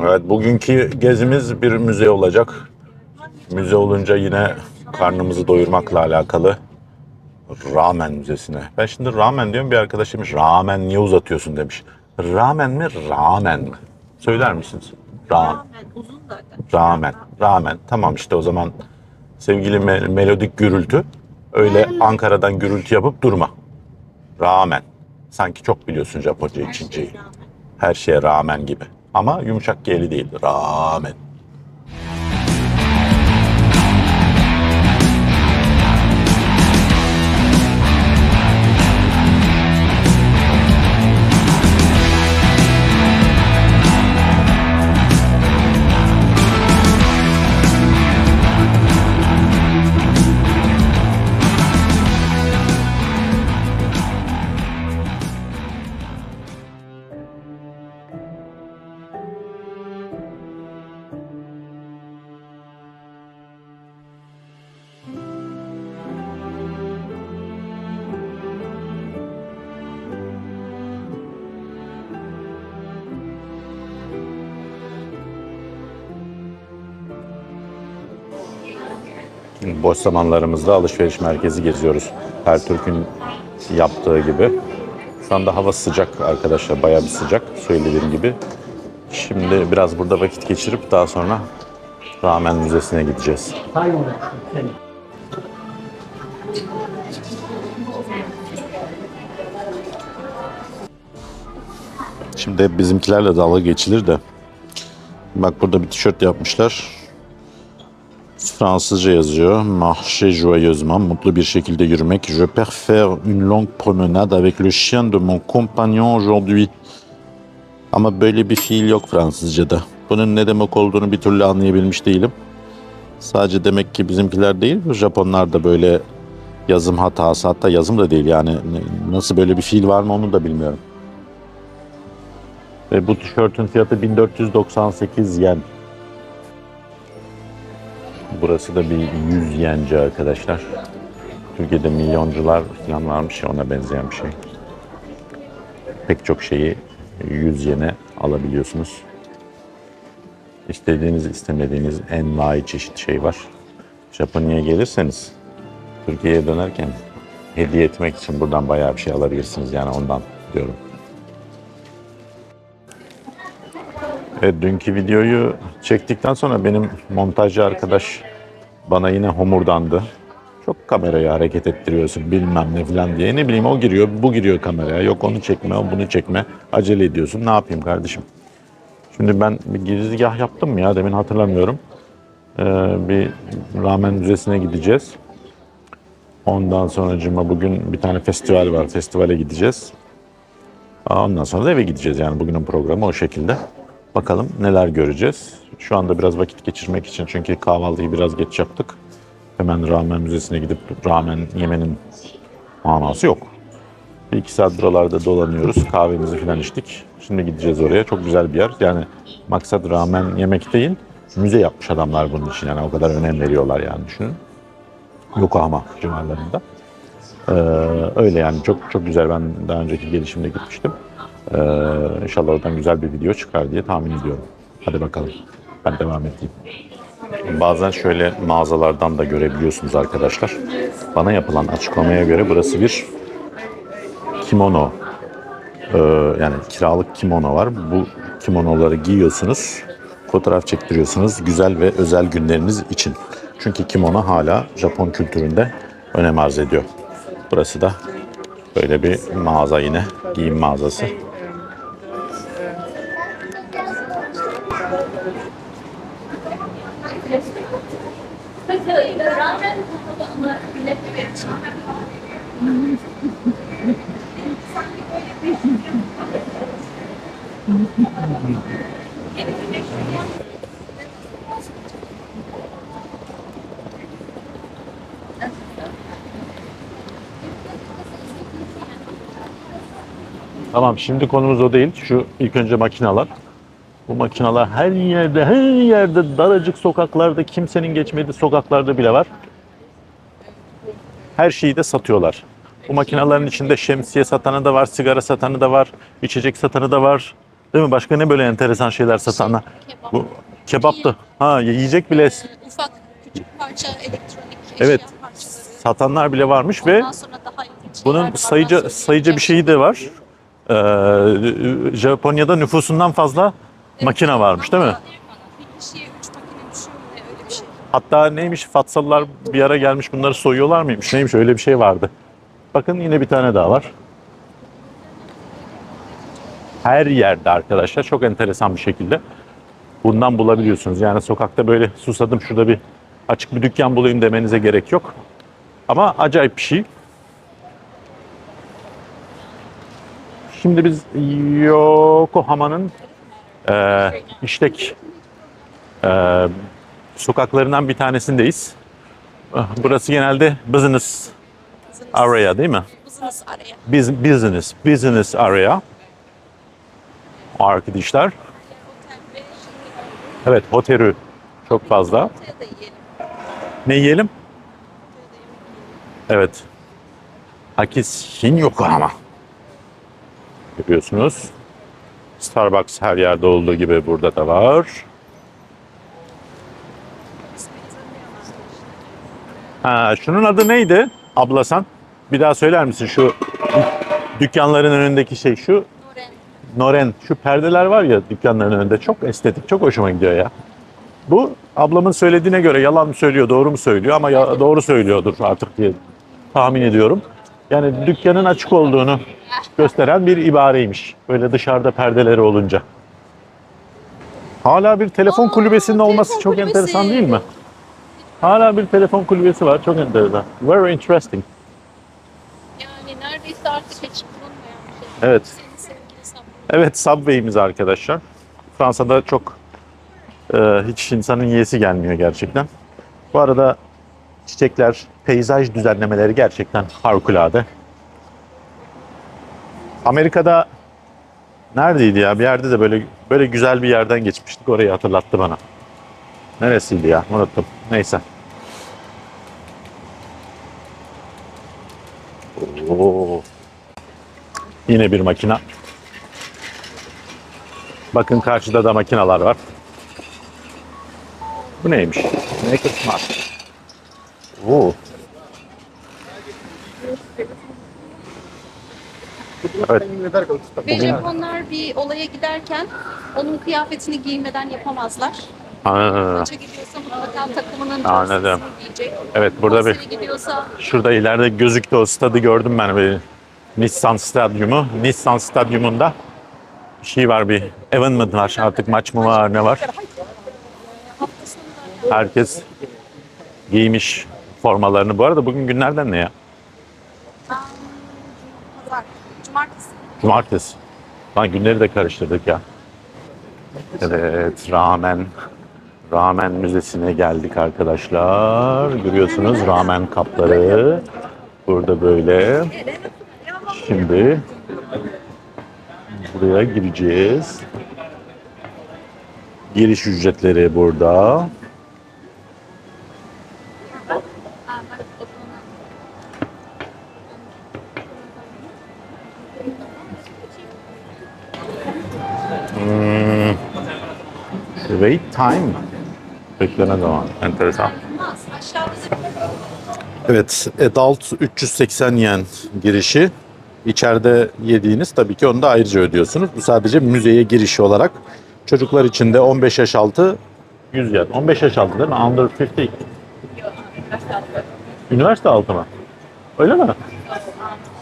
Evet bugünkü gezimiz bir müze olacak. Müze olunca yine karnımızı doyurmakla alakalı. Ramen müzesine. Ben şimdi ramen diyorum bir arkadaşım demiş ramen niye uzatıyorsun demiş. Ramen mi ramen mi? Söyler misiniz? Ramen. Rağmen uzun zaten. Ramen. Ramen. Tamam işte o zaman sevgili me- melodik gürültü. Öyle Ankara'dan gürültü yapıp durma. Ramen. Sanki çok biliyorsun Japonca, Çince'yi. Rağmen. Her şeye rağmen gibi. Ama yumuşak geli değil. Rağmen. Boş zamanlarımızda alışveriş merkezi geziyoruz. Her Türk'ün yaptığı gibi. Şu anda hava sıcak arkadaşlar. Bayağı bir sıcak. Söylediğim gibi. Şimdi biraz burada vakit geçirip daha sonra Ramen Müzesi'ne gideceğiz. Şimdi bizimkilerle dalga geçilir de. Bak burada bir tişört yapmışlar. Fransızca yazıyor. Marcher joyeusement, mutlu bir şekilde yürümek. Je faire une longue promenade avec le chien de mon compagnon aujourd'hui. Ama böyle bir fiil yok Fransızca'da. Bunun ne demek olduğunu bir türlü anlayabilmiş değilim. Sadece demek ki bizimkiler değil, Japonlar da böyle yazım hatası, hatta yazım da değil yani nasıl böyle bir fiil var mı onu da bilmiyorum. Ve bu tişörtün fiyatı 1498 yen. Burası da bir 100 yenci arkadaşlar. Türkiye'de milyoncular falan varmış ya ona benzeyen bir şey. Pek çok şeyi 100 yene alabiliyorsunuz. İstediğiniz istemediğiniz en vay çeşit şey var. Japonya'ya gelirseniz Türkiye'ye dönerken hediye etmek için buradan bayağı bir şey alabilirsiniz yani ondan diyorum. Evet, dünkü videoyu çektikten sonra benim montajcı arkadaş bana yine homurdandı. Çok kamerayı hareket ettiriyorsun bilmem ne falan diye. Ne bileyim o giriyor, bu giriyor kameraya. Yok onu çekme, o bunu çekme. Acele ediyorsun. Ne yapayım kardeşim? Şimdi ben bir girizgah yaptım mı ya demin hatırlamıyorum. Ee, bir ramen müzesine gideceğiz. Ondan sonracıma bugün bir tane festival var. Festivale gideceğiz. Ondan sonra da eve gideceğiz yani bugünün programı o şekilde. Bakalım neler göreceğiz. Şu anda biraz vakit geçirmek için çünkü kahvaltıyı biraz geç yaptık. Hemen ramen müzesine gidip ramen yemenin manası yok. Bir iki saat buralarda dolanıyoruz. Kahvemizi falan içtik. Şimdi gideceğiz oraya. Çok güzel bir yer. Yani maksat ramen yemek değil. Müze yapmış adamlar bunun için. Yani o kadar önem veriyorlar yani düşünün. Yokohama civarlarında. Ee, öyle yani çok çok güzel. Ben daha önceki gelişimde gitmiştim. Ee, inşallah oradan güzel bir video çıkar diye tahmin ediyorum. Hadi bakalım. Ben devam edeyim. Bazen şöyle mağazalardan da görebiliyorsunuz arkadaşlar. Bana yapılan açıklamaya göre burası bir kimono. Ee, yani kiralık kimono var. Bu kimonoları giyiyorsunuz. Fotoğraf çektiriyorsunuz güzel ve özel günleriniz için. Çünkü kimono hala Japon kültüründe önem arz ediyor. Burası da böyle bir mağaza yine. Giyim mağazası. Tamam şimdi konumuz o değil. Şu ilk önce makineler. Bu makineler her yerde, her yerde daracık sokaklarda, kimsenin geçmediği sokaklarda bile var. Her şeyi de satıyorlar. Bu makinelerin içinde şemsiye satanı da var, sigara satanı da var, içecek satanı da var. Değil mi? Başka ne böyle enteresan şeyler satanlar? Kebap. Bu kebaptı. Ha yiyecek bile Ee, ufak küçük parça elektronik Evet. parçaları. satanlar bile varmış ve Ondan bunun sayıca sayıca bir şeyi de var. Ee, Japonya'da nüfusundan fazla makine varmış değil mi? Bir kişiye üç makine düşüyor öyle bir şey. Hatta neymiş Fatsalılar bir ara gelmiş bunları soyuyorlar mıymış? Neymiş öyle bir şey vardı. Bakın yine bir tane daha var. Her yerde arkadaşlar çok enteresan bir şekilde bundan bulabiliyorsunuz. Yani sokakta böyle susadım şurada bir açık bir dükkan bulayım demenize gerek yok. Ama acayip bir şey. Şimdi biz Yokohama'nın e, işlek e, sokaklarından bir tanesindeyiz. Burası genelde business Business, area değil mi? business araya. Biz, business, business area. Arkadaşlar. Evet, hotelü çok fazla. Ne yiyelim? Evet. Hakis Hin Yokohama. Görüyorsunuz. Starbucks her yerde olduğu gibi burada da var. Ha, şunun adı neydi? Ablasan. Bir daha söyler misin şu dükkanların önündeki şey şu Noren. Noren şu perdeler var ya dükkanların önünde çok estetik çok hoşuma gidiyor ya. Bu ablamın söylediğine göre yalan mı söylüyor doğru mu söylüyor ama ya, doğru söylüyordur artık diye tahmin ediyorum. Yani dükkanın açık olduğunu gösteren bir ibareymiş. Böyle dışarıda perdeleri olunca. Hala bir telefon Aa, kulübesinin olması telefon çok kulübesi. enteresan değil mi? Hala bir telefon kulübesi var. Çok enteresan. Very interesting. Yani neredeyse artık hiç bulunmayan bir şey. Evet. Senin sevgili sabun. Evet Subway'imiz arkadaşlar. Fransa'da çok e, hiç insanın yiyesi gelmiyor gerçekten. Bu arada çiçekler, peyzaj düzenlemeleri gerçekten harikulade. Amerika'da neredeydi ya? Bir yerde de böyle böyle güzel bir yerden geçmiştik. Orayı hatırlattı bana. Neresiydi ya? Unuttum. Neyse. Oo. Yine bir makina. Bakın karşıda da makineler var. Bu neymiş? Naked Smart. Oo. Evet. Ve Japonlar bir olaya giderken onun kıyafetini giymeden yapamazlar. Aa, Maça gidiyorsa mutlaka takımının Anladım. giyecek. evet burada bir Konsere gidiyorsa şurada ileride gözüktü o stadı gördüm ben bir Nissan Stadyumu. Nissan Stadyumunda bir şey var bir event var artık maç mı var ne var. hafta Herkes giymiş formalarını. Bu arada bugün günlerden ne ya? pazar, cumartesi. Cumartesi. Lan günleri de karıştırdık ya. Evet, ramen. Ramen müzesine geldik arkadaşlar. Görüyorsunuz ramen kapları. Burada böyle. Şimdi buraya gireceğiz. Giriş ücretleri burada. Wait time. Bekleme zamanı. Enteresan. Evet, adult 380 yen girişi. İçeride yediğiniz tabii ki onu da ayrıca ödüyorsunuz. Bu sadece müzeye girişi olarak. Çocuklar için de 15 yaş altı 100 yen. 15 yaş altı değil mi? Under 50. Üniversite altı mı? Öyle mi?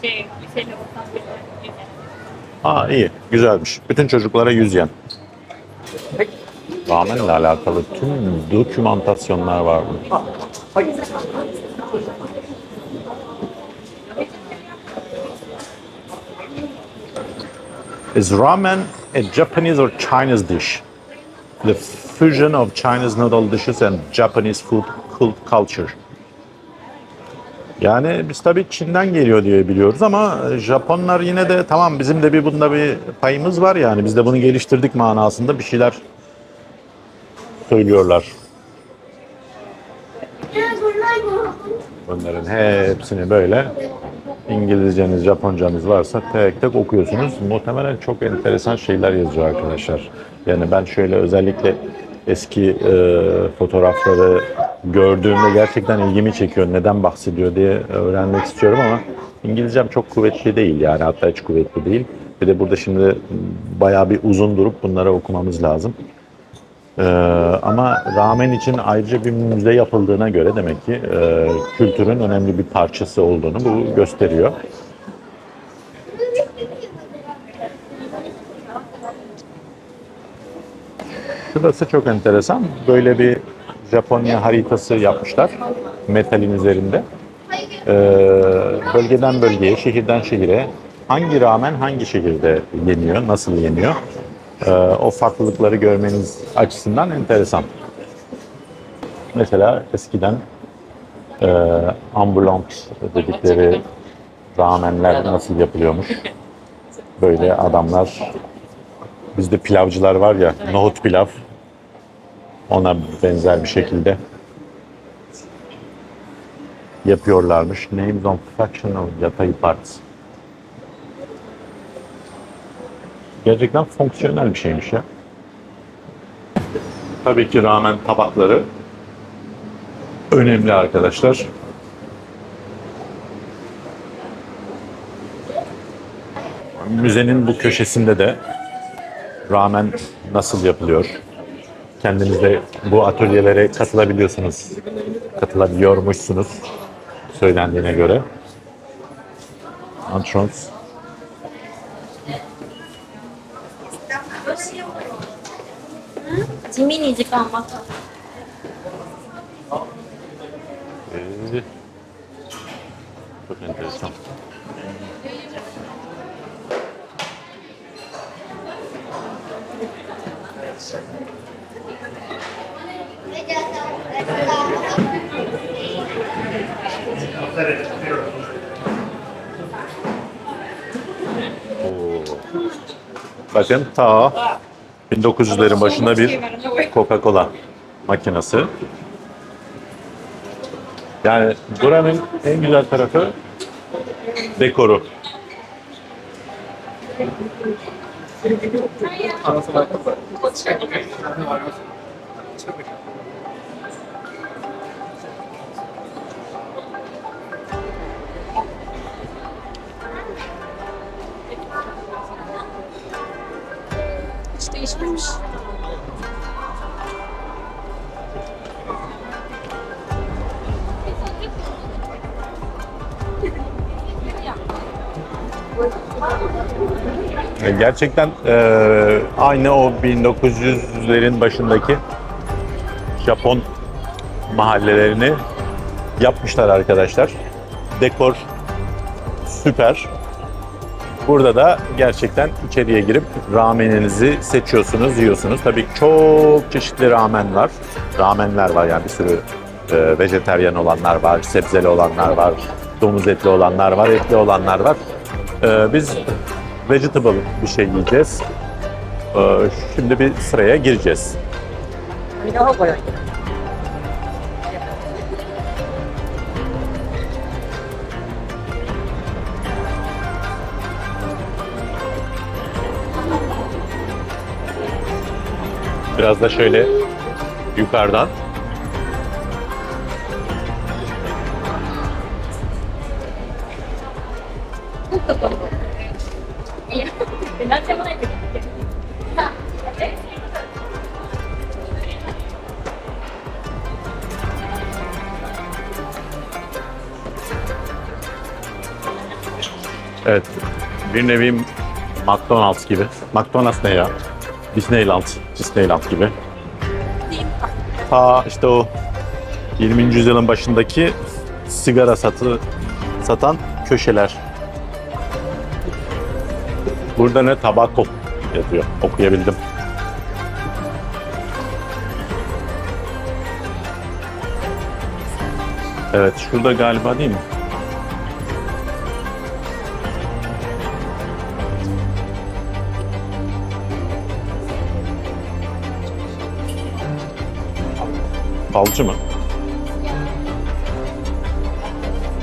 şey, Aa iyi, güzelmiş. Bütün çocuklara 100 yen. Ramenle alakalı tüm dokümantasyonlar var burada. Is ramen a Japanese or Chinese dish? The fusion of Chinese noodle dishes and Japanese food cult- culture. Yani biz tabii Çin'den geliyor diye biliyoruz ama Japonlar yine de tamam bizim de bir bunda bir payımız var yani biz de bunu geliştirdik manasında bir şeyler söylüyorlar. Bunların hepsini böyle İngilizceniz, Japoncanız varsa tek tek okuyorsunuz. Muhtemelen çok enteresan şeyler yazıyor arkadaşlar. Yani ben şöyle özellikle eski e, fotoğrafları gördüğümde gerçekten ilgimi çekiyor. Neden bahsediyor diye öğrenmek istiyorum ama İngilizcem çok kuvvetli değil yani hatta hiç kuvvetli değil. Bir de burada şimdi bayağı bir uzun durup bunları okumamız lazım. Ee, ama ramen için ayrıca bir müze yapıldığına göre demek ki e, kültürün önemli bir parçası olduğunu bu gösteriyor. Şurası çok enteresan. Böyle bir Japonya haritası yapmışlar metalin üzerinde. Ee, bölgeden bölgeye, şehirden şehire hangi ramen hangi şehirde yeniyor, nasıl yeniyor? Ee, o farklılıkları görmeniz açısından enteresan. Mesela eskiden e, ambulant dedikleri ramenler nasıl yapılıyormuş? Böyle adamlar, bizde pilavcılar var ya, nohut pilav, ona benzer bir şekilde yapıyorlarmış. Names on fractional yatay parts. Gerçekten fonksiyonel bir şeymiş ya. Tabii ki ramen tabakları önemli arkadaşlar. Müzenin bu köşesinde de ramen nasıl yapılıyor? Kendiniz de bu atölyelere katılabiliyorsunuz. Katılabiliyormuşsunuz söylendiğine göre. Antrons. 지민이 집 안 맞춰. 네. 그렇게 됐어. 오. 마젠타. 1900'lerin başında bir Coca-Cola makinesi. Yani buranın en güzel tarafı dekoru. Hiç Gerçekten e, aynı o 1900'lerin başındaki Japon mahallelerini yapmışlar arkadaşlar. Dekor süper. Burada da gerçekten içeriye girip rameninizi seçiyorsunuz, yiyorsunuz. Tabii çok çeşitli ramen var. Ramenler var yani bir sürü e, vejeteryan olanlar var, sebzeli olanlar var, domuz etli olanlar var, etli olanlar var. E, biz vegetable bir şey yiyeceğiz. E, şimdi bir sıraya gireceğiz. Biraz da şöyle yukarıdan. Bir nevi McDonald's gibi. McDonald's ne ya? Disneyland. Disneyland gibi. Ta işte o 20. yüzyılın başındaki sigara satı satan köşeler. Burada ne tabako yazıyor. Okuyabildim. Evet şurada galiba değil mi? Balcı mı?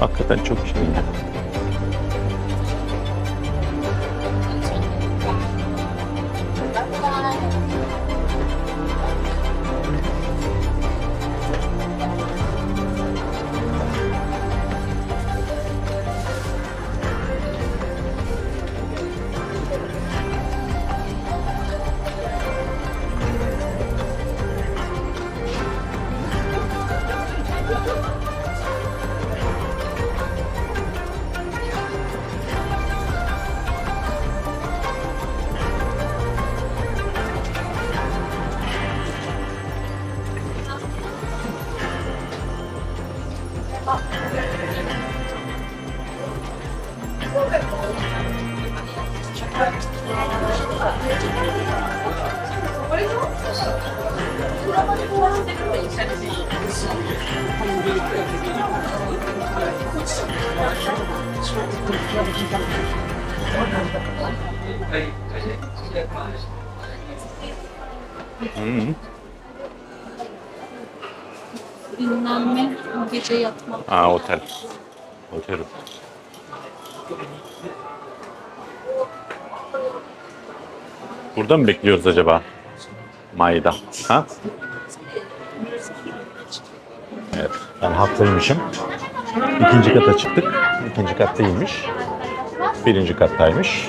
Hakikaten çok şey. Dinlenme, gece yatma. Ha otel. Otel. Burada mı bekliyoruz acaba? Mayda. Ha? Evet. Ben haklıymışım. İkinci kata çıktık. İkinci kat değilmiş. Birinci kattaymış.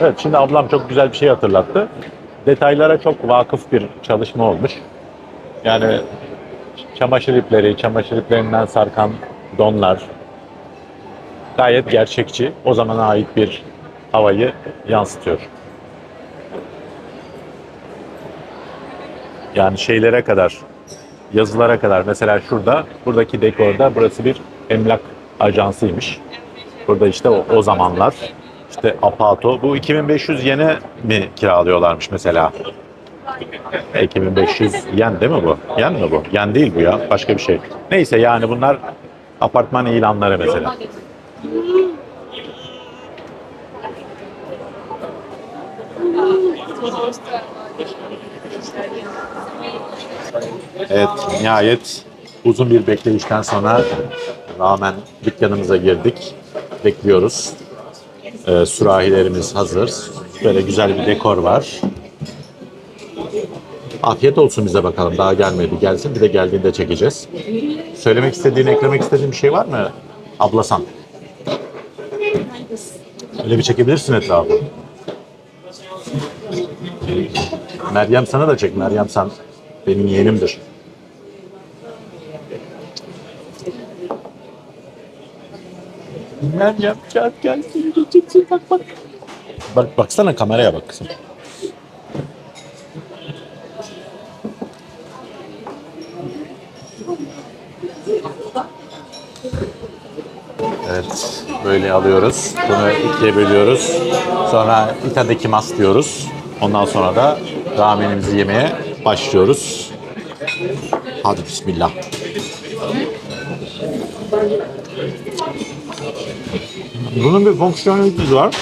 Evet şimdi ablam çok güzel bir şey hatırlattı. Detaylara çok vakıf bir çalışma olmuş. Yani çamaşır ipleri, çamaşır iplerinden sarkan donlar gayet gerçekçi. O zamana ait bir havayı yansıtıyor. Yani şeylere kadar, yazılara kadar. Mesela şurada, buradaki dekorda burası bir emlak ajansıymış. Burada işte o, o zamanlar işte Apato. Bu 2500 yene mi kiralıyorlarmış mesela? 2500 yen değil mi bu? Yen mi bu? Yen değil bu ya. Başka bir şey. Neyse yani bunlar apartman ilanları mesela. Evet, nihayet uzun bir bekleyişten sonra rağmen dükkanımıza girdik. Bekliyoruz. Ee, sürahilerimiz hazır. Böyle güzel bir dekor var. Afiyet olsun bize bakalım. Daha gelmedi. Gelsin bir de geldiğinde çekeceğiz. Söylemek istediğin, eklemek istediğin bir şey var mı? Ablasan. Öyle bir çekebilirsin etrafı. Meryem sana da çek. Meryem sen benim yeğenimdir. Meryem gel gel seni geçeceksin bak bak. Bak baksana kameraya bak kızım. Evet, böyle alıyoruz. Bunu ikiye bölüyoruz. Sonra itadakimasu diyoruz. Ondan sonra da ramenimizi yemeye başlıyoruz. Hadi bismillah. Bunun bir fonksiyonelitesi var.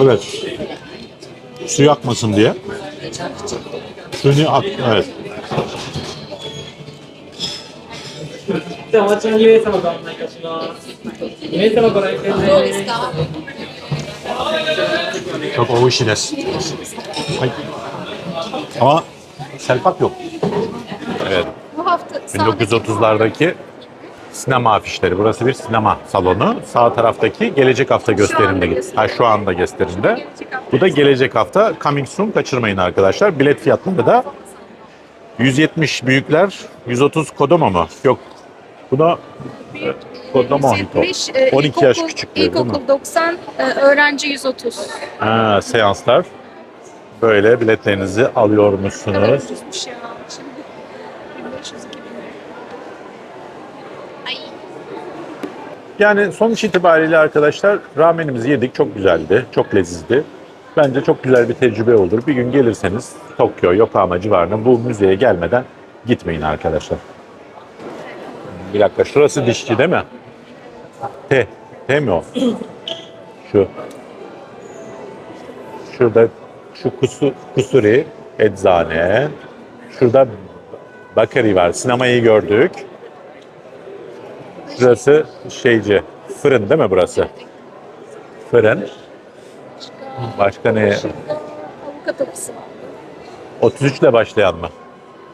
Evet. Su yakmasın diye. Suyunu ak, evet. じゃあお待ちの2名様ご案内いたします。2名様ご来店どうで。ですすか Ama selpak yok. Evet. Bu hafta sadece 1930'lardaki sinema afişleri. Burası bir sinema salonu. Sağ taraftaki gelecek hafta gösterimde. Ha şu anda gösterimde. Bu da gelecek hafta coming soon kaçırmayın arkadaşlar. Bilet fiyatları da 170 büyükler, 130 Kodomo mu? Yok. Bu da e, Kodomo Hito. 170, e, 12 yaş küçük? İlkokul 90, e, öğrenci 130. Ha, seanslar. Böyle biletlerinizi alıyormuşsunuz. ucuzmuş ya. Şimdi 1500 gibi. Ay. Yani sonuç itibariyle arkadaşlar ramenimizi yedik. Çok güzeldi. Çok lezizdi. Bence çok güzel bir tecrübe olur. Bir gün gelirseniz Tokyo, Yokohama civarına bu müzeye gelmeden gitmeyin arkadaşlar. Bir dakika şurası dişçi değil mi? T. T mi o? Şu. Şurada şu kusu, kusuri eczane. Şurada bakari var. Sinemayı gördük. Şurası şeyci. Fırın değil mi burası? Fırın. Başka ne? Avukat ofisi var. 33 ile başlayan mı?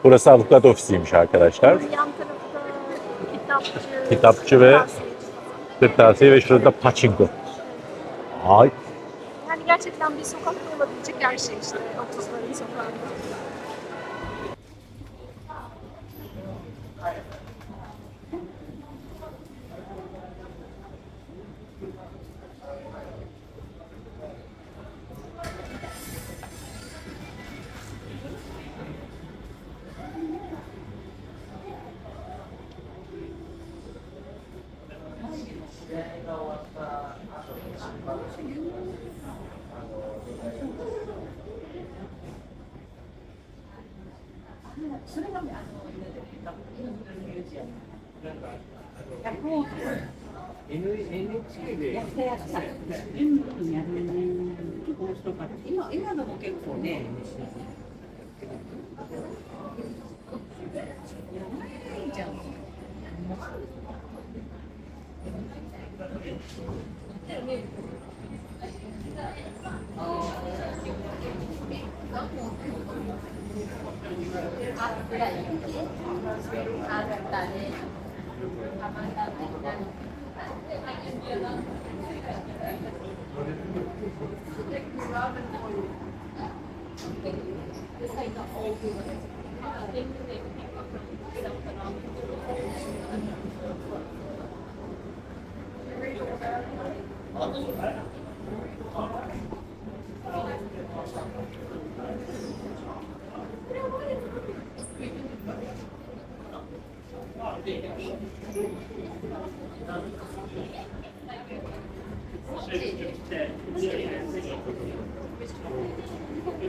Burası avukat ofisiymiş arkadaşlar. Yan tarafta kitapçı. Kitapçı ve kırtasiye. Ve şurada paçinko. Ay gerçekten bir sokakta olabilecek her şey işte. Otuzların sokağında. それがね、あの、なんか、あの、NHK でやったやった、全部やる結構面白かった今今のも結構ねやばいじゃんだ happen for you. Thank you. The old people. I.